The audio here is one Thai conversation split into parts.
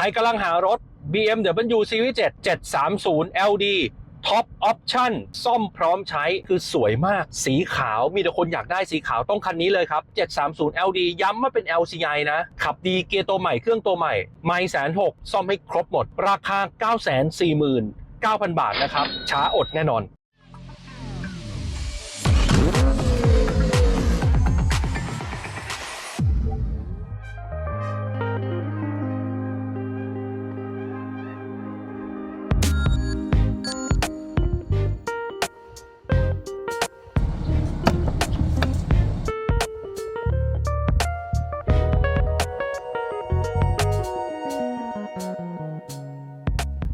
ใครกำลังหารถ BMW Series 7 730 LD Top Option ซ่อมพร้อมใช้คือสวยมาก สีขาวมีแต่คนอยากได้สีขาวต้องคันนี้เลยครับ 730 LD ย้ำว่าเป็น LCI นะ ขับดีเกียร์ตัวใหม่เครื่องตัวใหม่ ไม่แสนหกซ่อมให้ครบหมด ราคา 9 4 9 0 0 0 บาทนะครับ ช้าอดแน่นอน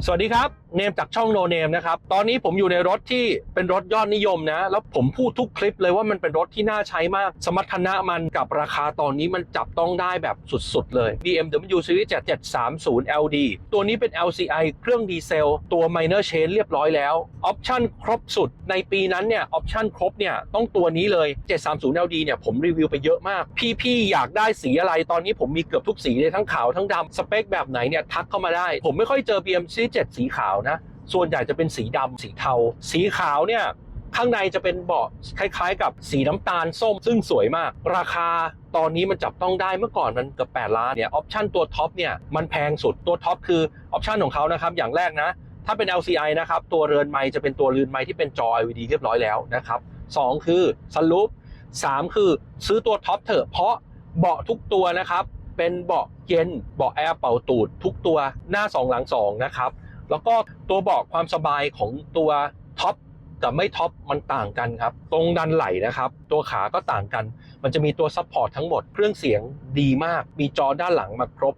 สวัสดีครับ เนมจากช่องโนเนมนะครับ ตอนนี้ผมอยู่ในรถที่เป็นรถยอดนิยมนะ แล้วผมพูดทุกคลิปเลยว่ามันเป็นรถที่น่าใช้มาก สมรรถนะมันกับราคาตอนนี้มันจับต้องได้แบบสุดๆเลย BMW Series 730 LD ตัวนี้เป็น LCI เครื่องดีเซล ตัว minor Chain เรียบร้อยแล้วออปชั่นครบสุด ในปีนั้นเนี่ยออปชั่นครบเนี่ยต้องตัวนี้เลย 730 LD เนี่ยผมรีวิวไปเยอะมาก พี่ๆอยากได้สีอะไรตอนนี้ผมมีเกือบทุกสีเลยทั้งขาวทั้งดำสเปคแบบไหนเนี่ยทักเข้ามาได้ ผมไม่ค่อยเจอ BM Series 7สีขาวนะ ส่วนใหญ่จะเป็นสีดำสีเทา สีขาวเนี่ยข้างในจะเป็นเบาะคล้ายๆ กับสีน้ำตาลส้มซึ่งสวยมาก ราคาตอนนี้มันจับต้องได้เมื่อก่อนมันเกือบ8ล้านเนี่ยออปชันตัวท็อปเนี่ยมันแพงสุดตัวท็อปคือออปชันของเขานะครับอย่างแรกนะ ถ้าเป็น LCI นะครับ ตัวเรือนไม้จะเป็นตัวเรือนไม้ที่เป็นจอ LED เรียบร้อยแล้วนะครับสองคือสลูปสามคือซื้อตัวท็อปเถอะเพราะเบาะทุกตัวนะครับเป็นเบาะเย็นเบาะแอร์เป่าตูดทุกตัวหน้าสองหลังสองนะครับ แล้วก็ตัวเบาะความสบายของตัวท็อปกับไม่ท็อปมันต่างกันครับ ตรงดันไหลนะครับ ตัวขาก็ต่างกัน มันจะมีตัวซัพพอร์ตทั้งหมด เครื่องเสียงดีมาก มีจอด้านหลังมาครบ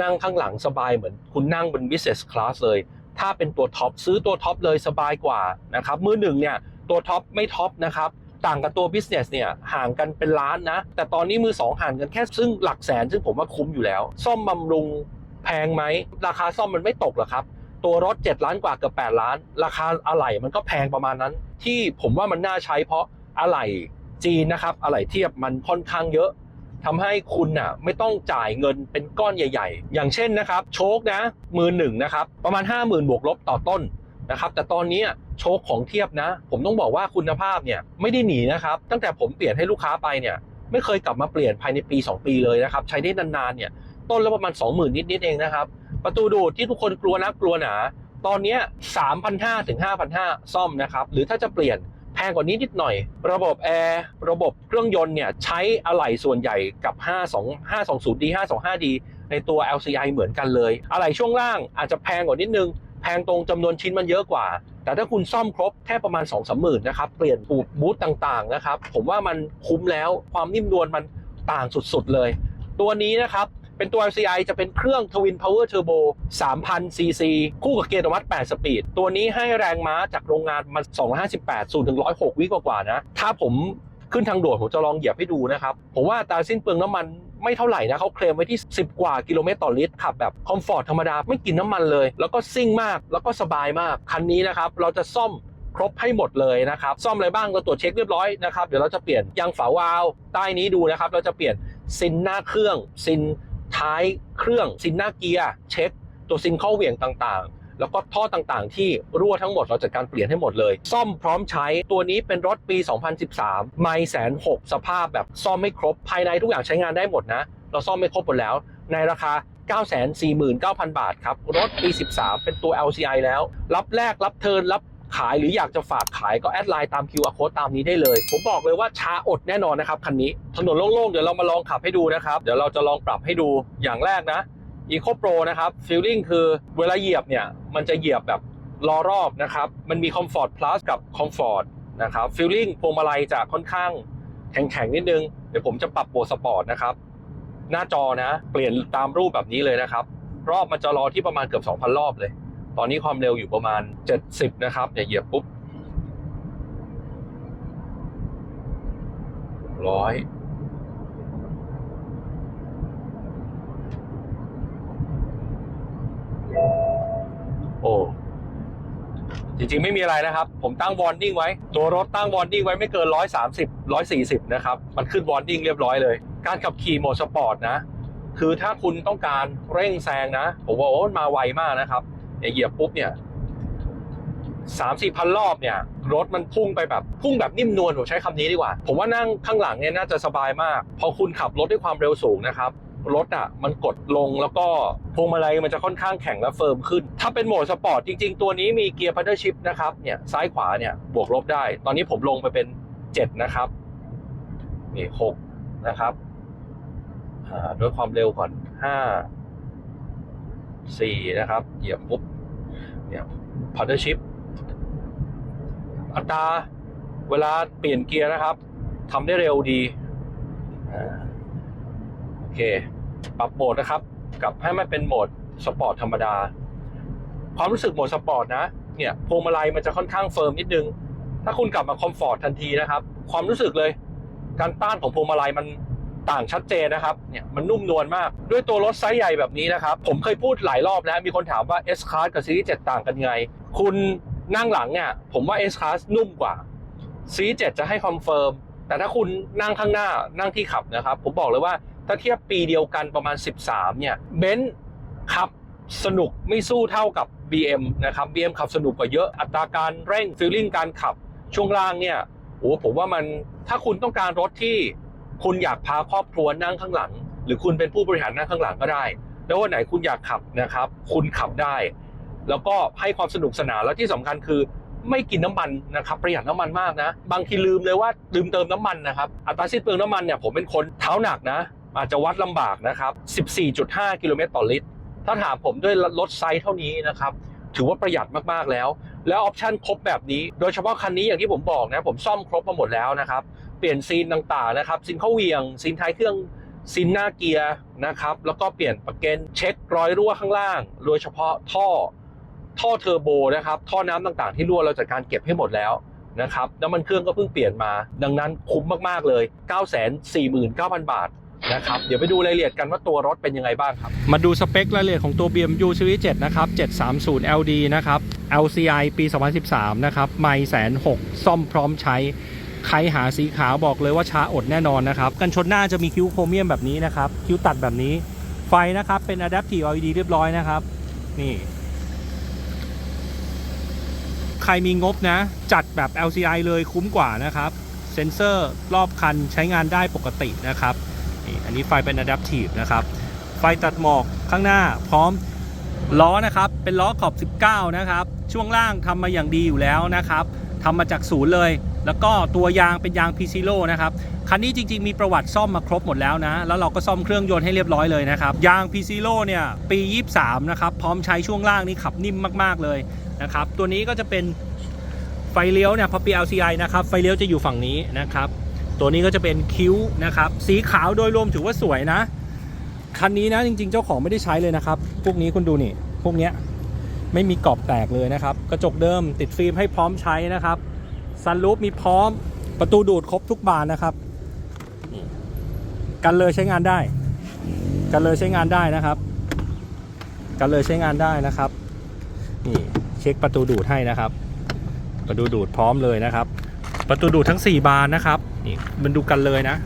นั่งข้างหลังสบายเหมือนคุณนั่งบน business class เลย ถ้าเป็นตัวท็อปซื้อตัวท็อปเลยสบายกว่านะครับ มือหนึ่งเนี่ยตัวท็อปไม่ท็อปนะครับต่างกับตัว business เนี่ยห่างกันเป็นล้านนะ แต่ตอนนี้มือสองห่างกันแค่ซึ่งหลักแสน ซึ่งผมว่าคุ้มอยู่แล้ว ซ่อมบำรุงแพงไหม ราคาซ่อมมันไม่ตกหรอครับ ตัวรถ 7 ล้านกว่าเกือบ8ล้าน ราคาอะไหล่มันก็แพงประมาณนั้น ที่ผมว่ามันน่าใช้เพราะอะไหล่จีนนะครับอะไหล่เทียบมันค่อนข้างเยอะทำให้คุณน่ะไม่ต้องจ่ายเงินเป็นก้อนใหญ่ ๆ อย่างเช่นนะครับโชคนะมือหนึ่งนะครับประมาณ 50,000 บวกลบต่อต้นนะครับแต่ตอนนี้โชคของเทียบนะ ผมต้องบอกว่าคุณภาพเนี่ยไม่ได้หนีนะครับตั้งแต่ผมเปลี่ยนให้ลูกค้าไปเนี่ยไม่เคยกลับมาเปลี่ยนภายในปี 2 ปีเลยนะครับใช้ได้นานๆเนี่ยต้นละประมาณ 20,000 นิดๆเองนะครับ ประตูดูดที่ทุกคนกลัวนะกลัวหนา ตอนนี้3,500ถึง5,500ซ่อมนะครับ หรือถ้าจะเปลี่ยนแพงกว่านี้นิดหน่อย ระบบแอร์ระบบเครื่องยนต์เนี่ยใช้อะไหล่ส่วนใหญ่กับ 52 520D 525D ในตัว LCI เหมือนกันเลย อะไหล่ช่วงล่างอาจจะแพงกว่านิดนึง แพงตรงจำนวนชิ้นมันเยอะกว่า แต่ถ้าคุณซ่อมครบแค่ประมาณ 2 3หมื่นนะครับ เปลี่ยนปูดบูทต่างๆนะครับ ผมว่ามันคุ้มแล้วความนิ่มนวลมันต่างสุดๆเลย ตัวนี้นะครับ เป็นตัว LCI จะเป็นเครื่อง Twin Power Turbo 3,000 cc คู่กับเกียร์อัตโนมัติ 8 สปีด ตัวนี้ให้แรงม้าจากโรงงานมัน258 0ถึง 106 วิกว่าๆนะ ถ้าผมขึ้นทางด่วนผมจะลองเหยียบให้ดูนะครับ ผมว่าอัตาสิ้นเปลืองน้ำมันไม่เท่าไหร่นะเขาเคลมไว้ที่ 10 กว่ากิโลเมตรต่อลิตรขับแบบคอมฟอร์ตธรรมดาไม่กินน้ำมันเลย แล้วก็ซิ่งมากแล้วก็สบายมาก คันนี้นะครับ เราจะซ่อมครบให้หมดเลยนะครับ ซ่อมอะไรบ้างเราตรวจเช็คเรียบร้อยนะครับ เดี๋ยวเราจะเปลี่ยนยางฝาวาล์วใต้นี้ดูนะครับ เราจะเปลี่ยนซินหน้าเครื่องซิน ท้ายเครื่องซินหน้าเกียร์เช็ค ตัวซินข้อเหวี่ยงต่างๆ แล้วก็ท่อต่างๆ ที่รั่วทั้งหมดเราจัดการเปลี่ยนให้หมดเลย ซ่อมพร้อมใช้ตัวนี้เป็นรถปี 2013 ไม่แสนหกสภาพแบบซ่อมไม่ครบภายในทุกอย่างใช้งานได้หมดนะ เราซ่อมไม่ครบหมดแล้ว ในราคา949,000 บาทครับ รถปี 13 เป็นตัว LCI แล้ว รับแลกรับเทินรับ ขายหรืออยากจะฝากขายก็แอดไลน์ตาม QR code ตามนี้ได้เลย ผมบอกเลยว่าช้าอดแน่นอนนะครับคันนี้ ถนนโล่งๆ เดี๋ยวเรามาลองขับให้ดูนะครับ เดี๋ยวเราจะลองปรับให้ดูอย่างแรกนะ Eco Pro นะครับฟีลลิ่งคือเวลาเหยียบเนี่ย มันจะเหยียบแบบล้อรอบนะครับ มันมี Comfort Plus กับ Comfort นะครับฟีลลิ่งพวงมาลัยจะค่อนข้างแข็งๆนิดนึง เดี๋ยวผมจะปรับโหมดสปอร์ตนะครับ หน้าจอนะ เปลี่ยนตามรูปแบบนี้เลยนะครับ รอบมันจะรอที่ประมาณเกือบ 2,000 รอบเลย ตอนนี้ความเร็วอยู่ประมาณ 70 นะครับอย่าเหยียบปุ๊บร้อยโอ้จริงๆ ไม่มีอะไรนะครับ ผมตั้งวอร์นิ่งไว้ ตัวรถตั้งวอร์นิ่งไว้ไม่เกิน 130 140 นะครับ มันขึ้นวอร์นิ่งเรียบร้อยเลย การขับขี่โหมดสปอร์ตนะ คือถ้าคุณต้องการเร่งแซงนะ ผมว่าโอ้มันมาไวมากนะครับ เนี่ยเหยียบปุ๊บเนี่ยสามสี่พันรอบเนี่ย รถมันพุ่งไปแบบพุ่งแบบนิ่มนวลผมใช้คำนี้ดีกว่า ผมว่านั่งข้างหลังเนี่ยน่าจะสบายมาก พอคุณขับรถด้วยความเร็วสูงนะครับรถอะมันกดลงแล้วก็พวงมาลัยมันจะค่อนข้างแข็งและเฟิร์มขึ้น ถ้าเป็นโหมดสปอร์ตจริง ๆ ตัวนี้มีเกียร์พั d เดิลชิพนะครับเนี่ยซ้ายขวาเนี่ยบวกลบได้ ตอนนี้ผมลงไปเป็น7นะครับนี่6นะครับด้วยความเร็วก่อน5 4 นะครับ เหยียบปุ๊บเนี่ยพั d เดิลชิพอัตราเวลาเปลี่ยนเกียร์นะครับทำได้เร็วดีโอเค ปรับโหมดนะครับกลับให้มันเป็นโหมดสปอร์ตธรรมดา ความรู้สึกโหมดสปอร์ตนะ เนี่ยพวงมาลัยมันจะค่อนข้างเฟิร์มนิดนึง ถ้าคุณกลับมาคอมฟอร์ตทันทีนะครับ ความรู้สึกเลย การต้านของพวงมาลัยมัน ต่างชัดเจนนะครับเนี่ยมันนุ่มนวลมาก ด้วยตัวรถไซส์ใหญ่แบบนี้นะครับ ผมเคยพูดหลายรอบแล้วมีคนถามว่า S Class กับ Series 7 ต่างกันไง คุณนั่งหลังเนี่ยผมว่า S Class นุ่มกว่า Series 7 จะให้คอนเฟิร์มแต่ถ้าคุณนั่งข้างหน้านั่งที่ขับนะครับ ผมบอกเลยว่าถ้าเทียบปีเดียวกันประมาณ 13 เนี่ยเบนซ์ขับสนุกไม่สู้เท่ากับ BM นะครับ BM ขับสนุกกว่าเยอะอัตราการเร่งฟีลลิ่งการขับช่วงล่างเนี่ยโอ้ผมว่ามันถ้าคุณต้องการรถที่ คุณอยากพาครอบครัวนั่งข้างหลัง หรือคุณเป็นผู้บริหารนั่งข้างหลังก็ได้ แล้ววันไหนคุณอยากขับนะครับ คุณขับได้ แล้วก็ให้ความสนุกสนานแล้วที่สำคัญคือไม่กินน้ำมันนะครับประหยัดน้ำมันมากนะ บางทีลืมเลยว่าลืมเติมน้ำมันนะครับอัตราสิ้นเปลืองน้ำมันเนี่ยผมเป็นคนเท้าหนักนะ อาจจะวัดลำบากนะครับ 14.5 กิโลเมตรต่อลิตร ถ้าถามผมด้วยรถไซส์เท่านี้นะครับถือว่าประหยัดมากๆแล้ว แล้วออปชั่นครบแบบนี้ โดยเฉพาะคันนี้อย่างที่ผมบอกนะผมซ่อมครบมาหมดแล้วนะครับ เปลี่ยนซีนต่างๆนะครับซีนเข้าเวียงซีนท้ายเครื่องซีนหน้าเกียร์นะครับ แล้วก็เปลี่ยนประเกนเช็ครอยรั่วข้างล่าง โดยเฉพาะท่อท่อเทอร์โบนะครับ ท่อน้ำต่างๆ ที่รั่วเราจัดการเก็บให้หมดแล้วนะครับน้ำมันเครื่องก็เพิ่งเปลี่ยนมา ดังนั้นคุ้มมากๆเลย 949,000 บาทนะครับ เดี๋ยวไปดูรายละเอียดกันว่าตัวรถเป็นยังไงบ้างครับ มาดูสเปครายละเอียดของตัว BMW Series 7นะครับ 730 LD นะครับ LCI ปี 2013 นะครับ ไม่แสนหกซ่อมพร้อมใช้ ใครหาสีขาวบอกเลยว่าช้าอดแน่นอนนะครับ กันชนหน้าจะมีคิ้วโครเมียมแบบนี้นะครับ คิ้วตัดแบบนี้ ไฟนะครับเป็น Adaptive LED เรียบร้อยนะครับ นี่ ใครมีงบนะ จัดแบบ LCI เลยคุ้มกว่านะครับ เซ็นเซอร์รอบคันใช้งานได้ปกตินะครับนี่อันนี้ไฟเป็น Adaptive นะครับ ไฟตัดหมอกข้างหน้าพร้อมล้อนะครับ เป็นล้อขอบ 19 นะครับ ช่วงล่างทำมาอย่างดีอยู่แล้วนะครับทำมาจากศูนย์เลย แล้วก็ตัวยางเป็นยาง p ี z นะครับคันนี้จริงๆมีประวัติซ่อมมาครบหมดแล้วนะ แล้วเราก็ซ่อมเครื่องยนต์ให้เรียบร้อยเลยนะครับ ยาง p ี z เนี่ยปี 23 นะครับ พร้อมใช้ช่วงล่างนี่ขับนิ่มมากๆเลยนะครับ ตัวนี้ก็จะเป็นไฟเลี้ยวเนี่ยพอปี LCI นะครับ ไฟเลี้ยวจะอยู่ฝั่งนี้นะครับ ตัวนี้ก็จะเป็นคิ้วนะครับ สีขาวโดยรวมถือว่าสวยนะ คันนี้นะจริงๆ เจ้าของไม่ได้ใช้เลยนะครับ พวกนี้คุณดูนี่ พวกเนี้ยไม่มีกรอบแตกเลยนะครับ กระจกเดิมติดฟิล์มให้พร้อมใช้นะครับ ซันรูฟมีพร้อมประตูดูดครบทุกบานนะครับกันเลยใช้งานได้ กันเลยใช้งานได้นะครับ กันเลยใช้งานได้นะครับนี่เช็คประตูดูดให้นะครับ ประตูดูดพร้อมเลยนะครับ ประตูดูดทั้ง 4 บานนะครับนี่มันดูกันเลยนะ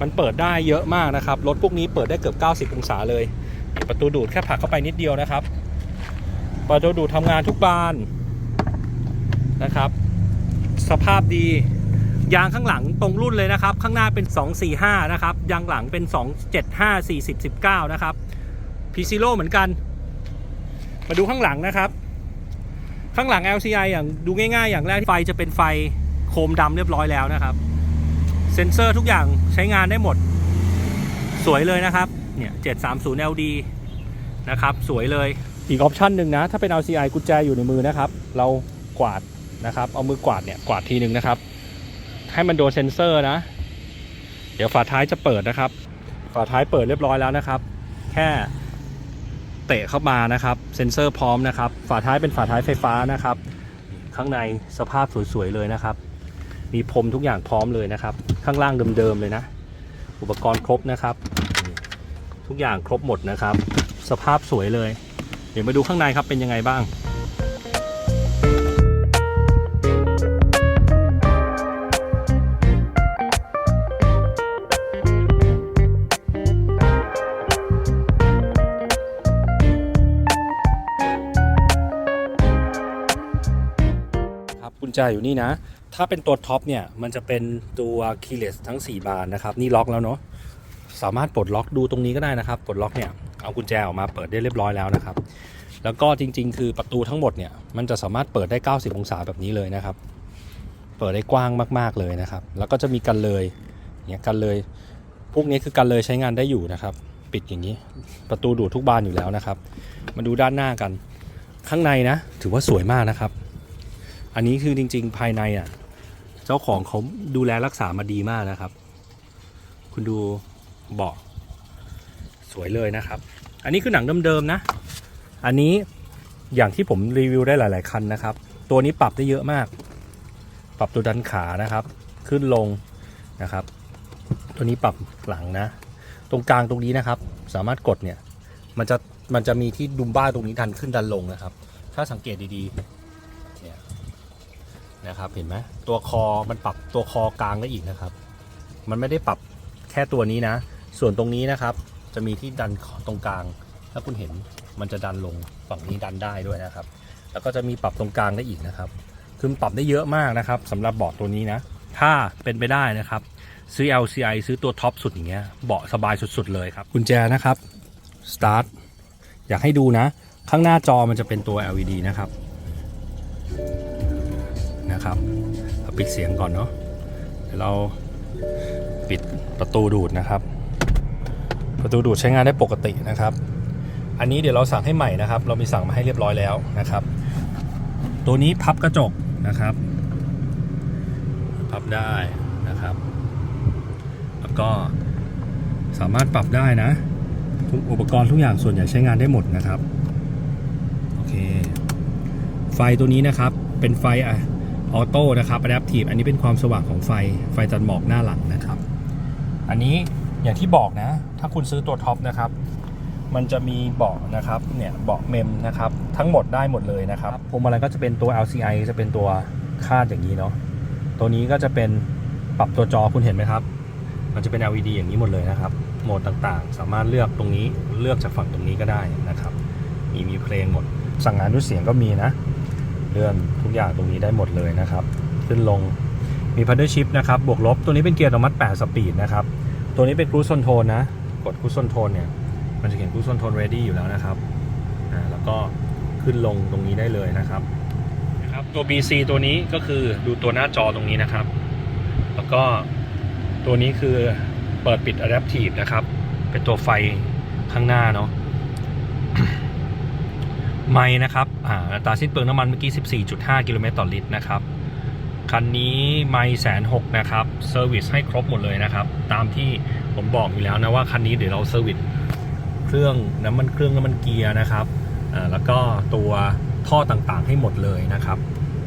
มันเปิดได้เยอะมากนะครับรถพวกนี้เปิดได้เกือบ 90 องศาเลย ประตูดูดแค่ผลักเข้าไปนิดเดียวนะครับประตูดูดทำงานทุกบานนะครับ สภาพดี ยางข้างหลังตรงรุ่นเลยนะครับ ข้างหน้าเป็น 245 นะครับ ยางหลังเป็น 275 40 19 นะครับพีซีโร่เหมือนกัน มาดูข้างหลังนะครับ ข้างหลัง LCI อย่างดูง่ายๆ อย่างแรกไฟจะเป็นไฟโคมดำเรียบร้อยแล้วนะครับ เซ็นเซอร์ทุกอย่างใช้งานได้หมด สวยเลยนะครับ เนี่ย 730 LD นะครับ สวยเลย อีกออปชันหนึ่งนะ ถ้าเป็น LCI กุญแจอยู่ในมือนะครับ เรากวาด นะครับ เอามือกวาดเนี่ยกวาดทีหนึ่งนะครับ ให้มันโดนเซ็นเซอร์นะ เดี๋ยวฝาท้ายจะเปิดนะครับ ฝาท้ายเปิดเรียบร้อยแล้วนะครับ แค่เตะเข้ามานะครับ เซ็นเซอร์พร้อมนะครับ ฝาท้ายเป็นฝาท้ายไฟฟ้านะครับ ข้างในสภาพสวยๆเลยนะครับ มีพรมทุกอย่างพร้อมเลยนะครับ ข้างล่างเดิมๆเลยนะ อุปกรณ์ครบนะครับ ทุกอย่างครบหมดนะครับ สภาพสวยเลย เดี๋ยวมาดูข้างในครับเป็นยังไงบ้าง แจอยู่นี่นะ ถ้าเป็นตัวท็อปเนี่ย มันจะเป็นตัวคีเลสทั้ง 4 บานนะครับ นี่ล็อกแล้วเนาะ สามารถปลดล็อกดูตรงนี้ก็ได้นะครับ ปลดล็อกเนี่ย เอากุญแจออกมาเปิดได้เรียบร้อยแล้วนะครับ แล้วก็จริง ๆ คือประตูทั้งหมดเนี่ย มันจะสามารถเปิดได้ 90 องศาแบบนี้เลยนะครับ เปิดได้กว้างมากๆเลยนะครับ แล้วก็จะมีกันเลยเนี่ยกันเลย พวกนี้คือกันเลยใช้งานได้อยู่นะครับ ปิดอย่างนี้ ประตูดูดทุกบานอยู่แล้วนะครับ มาดูด้านหน้ากัน ข้างในนะ ถือว่าสวยมากนะครับ อันนี้คือจริง ๆ ภายในอะ เจ้าของเขาดูแลรักษามาดีมากนะครับ คุณดูเบาะสวยเลยนะครับ อันนี้คือหนังเดิมๆนะ อันนี้อย่างที่ผมรีวิวได้หลาย ๆ คันนะครับ ตัวนี้ปรับได้เยอะมาก ปรับตัวดันขานะครับ ขึ้นลงนะครับ ตัวนี้ปรับหลังนะ ตรงกลางตรงนี้นะครับ สามารถกดเนี่ย มันจะมันจะมีที่ดุมบ้าตรงนี้ดันขึ้นดันลงนะครับ ถ้าสังเกตดีๆ นะครับเห็นไหมตัวคอมันปรับตัวคอกลางได้อีกนะครับ มันไม่ได้ปรับแค่ตัวนี้นะ ส่วนตรงนี้นะครับ จะมีที่ดันตรงกลาง ถ้าคุณเห็นมันจะดันลงฝั่งนี้ดันได้ด้วยนะครับ แล้วก็จะมีปรับตรงกลางได้อีกนะครับ คือปรับได้เยอะมากนะครับสำหรับเบาะตัวนี้นะ ถ้าเป็นไปได้นะครับ ซื้อ LCI ซื้อตัวท็อปสุดอย่างเงี้ยเบาะสบายสุด ๆ เลยครับกุญแจนะครับ start อยากให้ดูนะ ข้างหน้าจอมันจะเป็นตัว LED นะครับ นะครับเอาปิดเสียงก่อนเนาะเดี๋ยวเราปิดประตูดูดนะครับ ประตูดูดใช้งานได้ปกตินะครับ อันนี้เดี๋ยวเราสั่งให้ใหม่นะครับ เรามีสั่งมาให้เรียบร้อยแล้วนะครับ ตัวนี้พับกระจกนะครับ พับได้นะครับ แล้วก็สามารถปรับได้นะทุกอุปกรณ์ทุกอย่างส่วนใหญ่ใช้งานได้หมดนะครับ โอเค ไฟตัวนี้นะครับ เป็นไฟอะ ออโต้นะครับ Adaptive อันนี้เป็นความสว่างของไฟไฟตัดหมอกหน้าหลังนะครับ อันนี้อย่างที่บอกนะ ถ้าคุณซื้อตัวท็อปนะครับ มันจะมีเบาะนะครับเนี่ยเบาะเมมนะครับ ทั้งหมดได้หมดเลยนะครับพวงมาลัยก็จะเป็นตัว LCI จะเป็นตัวคาดอย่างนี้เนาะตัวนี้ก็จะเป็นปรับตัวจอคุณเห็นไหมครับ มันจะเป็น LED อย่างนี้หมดเลยนะครับ โหมดต่างๆ สามารถเลือกตรงนี้เลือกจากฝั่งตรงนี้ก็ได้นะครับ มีมีเพลงหมด สั่งงานด้วยเสียงก็มีนะ เลื่อนทุกอย่างตรงนี้ได้หมดเลยนะครับ ขึ้นลงมีพัดเดิลชิพนะครับ บวกลบ ตัวนี้เป็นเกียร์อัตโนมัติ 8 สปีดนะครับ ตัวนี้เป็นครู i คอนโทรลนะ กดครู i คอนโทรลเนี่ย มันจะเขียนครู i คอนโทรล ready อยู่แล้วนะครับอ่าแล้วก็ขึ้นลงตรงนี้ได้เลยนะครับนะครับ ตัว BC ตัวนี้ก็คือดูตัวหน้าจอตรงนี้นะครับ แล้วก็ตัวนี้คือเปิดปิด Adaptive นะครับ เป็นตัวไฟข้างหน้าเนาะ ไม้นะครับอาตราสิ้นเปลืองน้ำมันเมื่อกี้ 14.5 กิโลเมตรต่อลิตรนะครับ คันนี้ไม่แสนหกนะครับเซอร์วิสให้ครบหมดเลยนะครับ ตามที่ผมบอกอยู่แล้วนะว่าคันนี้เดี๋ยวเราเซอร์วิสเครื่องน้ำมันเครื่องน้ำมันเกียร์นะครับแล้วก็ตัวท่อต่างๆให้หมดเลยนะครับ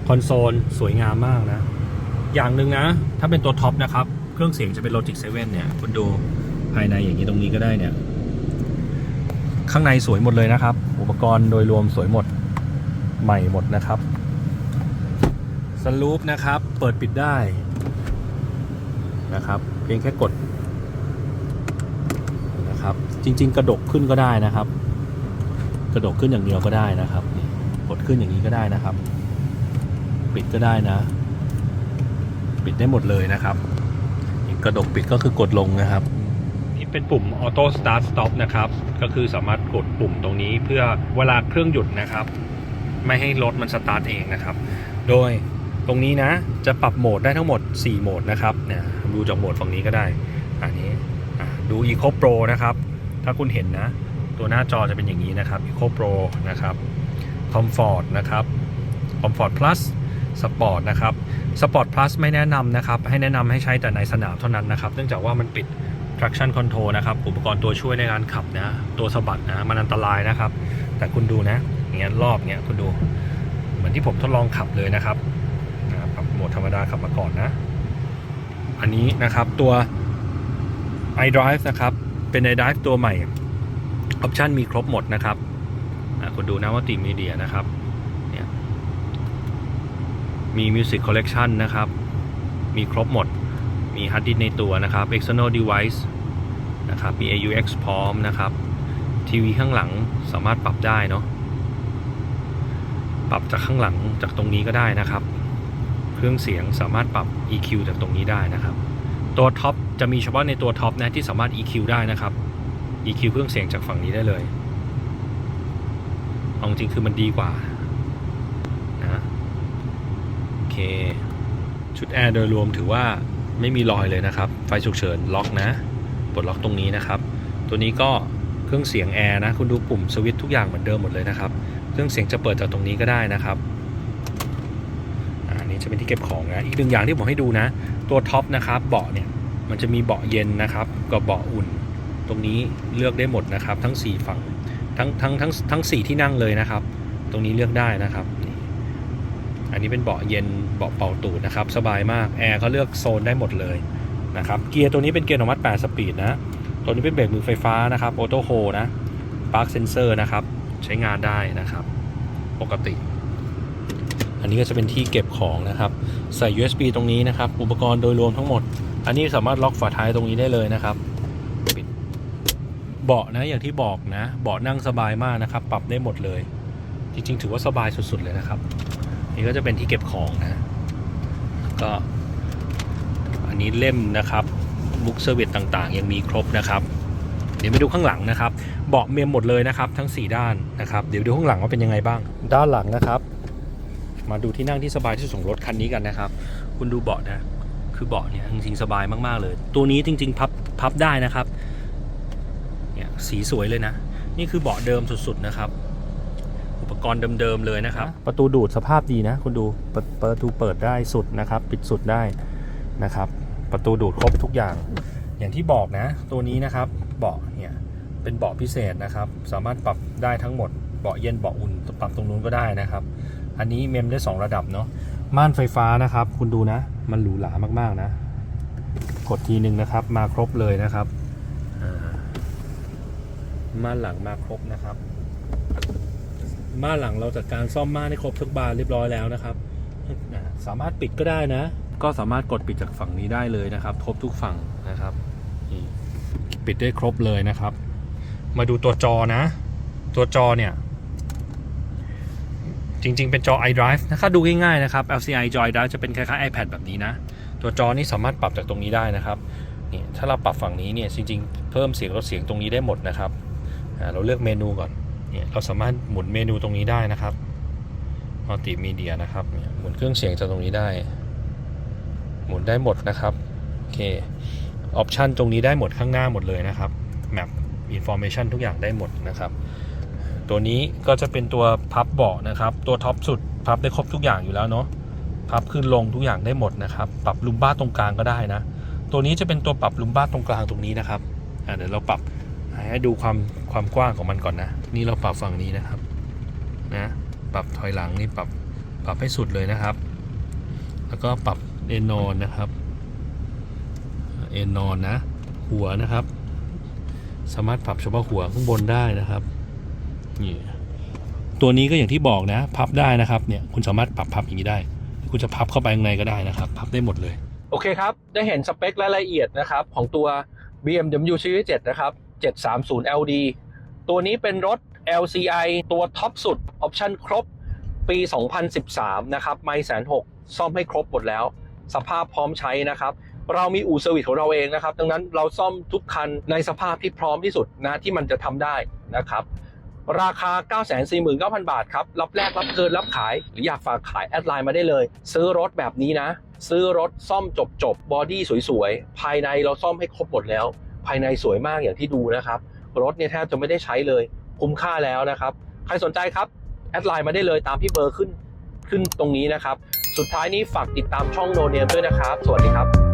คอนโซลสวยงามมากนะ อย่างหนึ่งนะ ถ้าเป็นตัวท็อปนะครับ เครื่องเสียงจะเป็น Logic 7 เนี่ย คุณดูภายในอย่างนี้ตรงนี้ก็ได้เนี่ย ข้างในสวยหมดเลยนะครับ อุปกรณ์โดยรวมสวยหมดใหม่หมดนะครับสลูปนะครับ เปิดปิดได้นะครับ เพียงแค่กดนะครับ จริง ๆ กระดกขึ้นก็ได้นะครับ กระดกขึ้นอย่างเดียวก็ได้นะครับกดขึ้นอย่างนี้ก็ได้นะครับ ปิดก็ได้นะ ปิดได้หมดเลยนะครับ กระดกปิดก็คือกดลงนะครับ เป็นปุ่ม Auto Start Stop นะครับ ก็คือสามารถกดปุ่มตรงนี้เพื่อเวลาเครื่องหยุดนะครับ ไม่ให้รถมันสตาร์ทเองนะครับ โดยตรงนี้นะจะปรับโหมดได้ทั้งหมด 4 โหมดนะครับเนี่ยดูจากโหมดฝั่งนี้ก็ได้ อันนี้ดู Eco Pro นะครับ ถ้าคุณเห็นนะ ตัวหน้าจอจะเป็นอย่างนี้นะครับ Eco Pro นะครับ Comfort นะครับ Comfort Plus Sport นะครับ Sport Plus ไม่แนะนำนะครับ ให้แนะนำให้ใช้แต่ในสนามเท่านั้นนะครับ เนื่องจากว่ามันปิด traction control นะครับ อุปกรณ์ตัวช่วยในการขับนะ ตัวสะบัดนะมันอันตรายนะครับ แต่คุณดูนะอย่างเงี้ยรอบเงี้ยคุณดู เหมือนที่ผมทดลองขับเลยนะครับอ่าปรับโหมดธรรมดาขับมาก่อนนะ อันนี้นะครับตัว iDrive นะครับ เป็น iDrive ตัวใหม่ ออปชันมีครบหมดนะครับคุณดูนะว่าตีมีเดียนะครับเนี่ยมี Music Collection นะครับ มีครบหมด มีฮาร์ดดิสก์ในตัวนะครับ external device นะครับ มี AUX พร้อมนะครับ ทีวีข้างหลังสามารถปรับได้เนาะ ปรับจากข้างหลังจากตรงนี้ก็ได้นะครับ เครื่องเสียงสามารถปรับ EQ จากตรงนี้ได้นะครับ ตัวท็อปจะมีเฉพาะในตัวท็อปนะที่สามารถ EQ ได้นะครับ EQ เครื่องเสียงจากฝั่งนี้ได้เลยเอาจริงคือมันดีกว่านะ โอเค ชุดแอร์โดยรวมถือว่า ไม่มีรอยเลยนะครับ ไฟฉุกเฉินล็อกนะปลดล็อกตรงนี้นะครับ ตัวนี้ก็เครื่องเสียงแอร์นะ คุณดูปุ่มสวิตช์ทุกอย่างเหมือนเดิมหมดเลยนะครับ เครื่องเสียงจะเปิดจากตรงนี้ก็ได้นะครับอันนี้จะเป็นที่เก็บของนะ อีกหนึ่งอย่างที่ผมให้ดูนะ ตัวท็อปนะครับ เบาะเนี่ยมันจะมีเบาะเย็นนะครับกับเบาะอุ่น ตรงนี้เลือกได้หมดนะครับ ทั้ง 4 ฝั่งทั้งทั้งทั้งทั้งสที่นั่งเลยนะครับ ตรงนี้เลือกได้นะครับ อันนี้เป็นเบาะเย็นเบาะเป่าตูดนะครับสบายมากแอร์เขาเลือกโซนได้หมดเลยนะครับเกียร์ตัวนี้เป็นเกียร์อัตโนมัติ8สปีดนะตัวนี้เป็นเบรกมือไฟฟ้านะครับออโต้โฮนะปาร์คเซนเซอร์นะครับใช้งานได้นะครับ ปกติ อันนี้ก็จะเป็นที่เก็บของนะครับ ใส่ USB ตรงนี้นะครับ อุปกรณ์โดยรวมทั้งหมด อันนี้สามารถล็อกฝาท้ายตรงนี้ได้เลยนะครับปิดเบาะนะอย่างที่บอกนะ เบาะนั่งสบายมากนะครับ ปรับได้หมดเลย จริงๆ ถือว่าสบายสุดๆเลยนะครับ นี่ก็จะเป็นที่เก็บของนะ ก็อันนี้เล่มนะครับบุ๊กเซอร์วิสต่างๆ ยังมีครบนะครับ เดี๋ยวไปดูข้างหลังนะครับ เบาะเมมหมดเลยนะครับ ทั้ง 4 ด้านนะครับ เดี๋ยวดูข้างหลังว่าเป็นยังไงบ้าง ด้านหลังนะครับ มาดูที่นั่งที่สบายที่สุดของรถคันนี้กันนะครับ คุณดูเบาะนะ คือเบาะเนี่ยจริงๆสบายมากๆเลย ตัวนี้จริง ๆ พับพับได้นะครับ เนี่ยสีสวยเลยนะ นี่คือเบาะเดิมสุดๆนะครับ ปกรณ์เดิมๆเลยนะครับ ประตูดูดสภาพดีนะคุณดูประประตูเปิดได้สุดนะครับ ปิดสุดได้นะครับ ประตูดูดครบทุกอย่าง อย่างที่บอกนะ ตัวนี้นะครับเบาะเนี่ยเป็นเบาะพิเศษนะครับ สามารถปรับได้ทั้งหมดเบาะเย็นเบาะอุ่นปรับตรงนู้นก็ได้นะครับ อันนี้เมมได้ 2 ระดับเนาะม่านไฟฟ้านะครับ คุณดูนะ มันหรูหรามากๆนะ กดทีนึงนะครับ มาครบเลยนะครับม่านหลังมาครบนะครับ ม่านหลังเราจัดการซ่อมม่านให้ครบทุกบานเรียบร้อยแล้วนะครับอ่าสามารถปิดก็ได้นะ ก็สามารถกดปิดจากฝั่งนี้ได้เลยนะครับ ครบทุกฝั่งนะครับนี่ปิดได้ครบเลยนะครับ มาดูตัวจอนะ ตัวจอเนี่ย จริง ๆ เป็นจอ iDrive นะครับดูง่ายๆนะครับ LCI จอ iDrive จะเป็นคล้ายๆ iPad แบบนี้นะ ตัวจอนี่สามารถปรับจากตรงนี้ได้นะครับนี่ถ้าเราปรับฝั่งนี้เนี่ยจริง ๆ เพิ่มเสียงลดเสียงตรงนี้ได้หมดนะครับอ่าเราเลือกเมนูก่อน เนี่ยเราสามารถหมุนเมนูตรงนี้ได้นะครับมัลติมีเดียนะครับหมุนเครื่องเสียงจากตรงนี้ได้ หมุนได้หมดนะครับโอเคออปชันตรงนี้ได้หมดข้างหน้าหมดเลยนะครับ Map Information ทุกอย่างได้หมดนะครับ ตัวนี้ก็จะเป็นตัวพับเบาะนะครับ ตัวท็อปสุดพับได้ครบทุกอย่างอยู่แล้วเนาะพับขึ้นลงทุกอย่างได้หมดนะครับ ปรับลุมบ้าตรงกลางก็ได้นะ ตัวนี้จะเป็นตัวปรับลุมบ้าตรงกลางตรงนี้นะครับเดี๋ยวเราปรับให้ดูความ ความกว้างของมันก่อนนะ นี่เราปรับฝั่งนี้นะครับ นะ ปรับถอยหลังนี่ปรับ ปรับให้สุดเลยนะครับ แล้วก็ปรับเอนนอนนะครับ เอนนอนนะ หัวนะครับ สามารถปรับเฉพาะหัวข้างบนได้นะครับ นี่ ตัวนี้ก็อย่างที่บอกนะ พับได้นะครับ เนี่ย คุณสามารถปรับพับอย่างนี้ได้ คุณจะพับเข้าไปข้างในก็ได้นะครับ พับได้หมดเลย โอเคครับ ได้เห็นสเปครายละเอียดนะครับของตัว BMW Series 7 นะครับ 730 LD ตัวนี้เป็นรถ LCI ตัวท็อปสุด ออปชั่นครบปี 2013 นะครับ ไม่แสนหกซ่อมให้ครบหมดแล้ว สภาพพร้อมใช้นะครับ เรามีอู่เซอร์วิสของเราเองนะครับ ดังนั้นเราซ่อมทุกคันในสภาพที่พร้อมที่สุดนะที่มันจะทำได้นะครับ ราคา 949,000 บาทครับ รับแรกรับคืนรับขาย หรืออยากฝากขายแอดไลน์มาได้เลย ซื้อรถแบบนี้นะ ซื้อรถซ่อมจบจบบอดี้สวยๆ ภายในเราซ่อมให้ครบหมดแล้ว ภายในสวยมากอย่างที่ดูนะครับ รถเนี่ยแทบจะไม่ได้ใช้เลย คุ้มค่าแล้วนะครับ ใครสนใจครับ แอดไลน์มาได้เลยตามที่เบอร์ขึ้นขึ้นตรงนี้นะครับ สุดท้ายนี้ฝากติดตามช่องโนเนียมด้วยนะครับ สวัสดีครับ